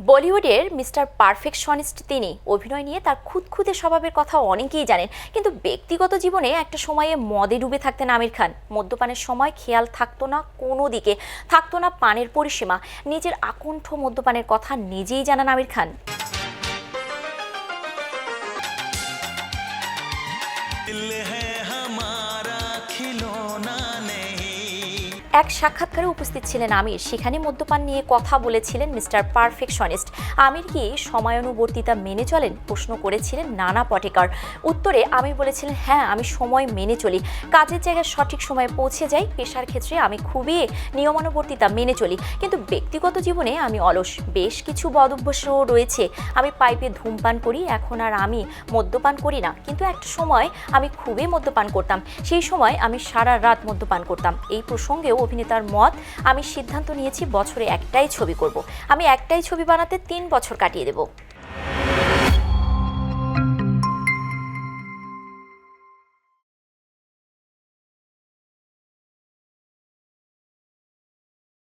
বলিউডের mister perfectionist তিনি অভিনয় নিয়ে তার খুঁতখুঁতে স্বভাবের কথা অনেকেই জানেন কিন্তু ব্যক্তিগত জীবনে একটা সময়ে মদে ডুবে থাকতেন আমির খান মদ্যপানের সময় খেয়াল থাকতো না কোনো দিকে থাকতো না পানের পরিসীমা নিজের আকণ্ঠ মদ্যপানের কথা নিজেই জানান আমির খান दिल है এক সাক্ষাৎকারে উপস্থিত ছিলেন আমির। সেখানে মদ্যপান নিয়ে কথা বলেছিলেন মিস্টার পারফেকশনিস্ট। আমির কি সময়ানুবর্তিতা মেনে চলেন? প্রশ্ন করেছিলেন নানা পটেকার। উত্তরে আমির বলেছিলেন হ্যাঁ আমি সময় মেনে চলি। কাজের জায়গায় সঠিক সময়ে পৌঁছে যাই। পেশার ক্ষেত্রে আমি খুবই নিয়মানুবর্তিতা মেনে চলি। কিন্তু ব্যক্তিগত জীবনে আমি অলস। বেশ কিছু বদ রয়েছে। আমি পাইপে ধূমপান করি, এখন আর আমি মদ্যপান করি না। কিন্তু একটা সময় আমি খুবই মদ্যপান করতাম। সেই সময় আমি সারা রাত মদ্যপান করতাম। এই প্রসঙ্গেও অভিনেতার মত, আমি সিদ্ধান্ত নিয়েছি বছরে একটাই ছবি করব। আমি একটাই ছবি বানাতে তিন বছর কাটিয়ে দেব।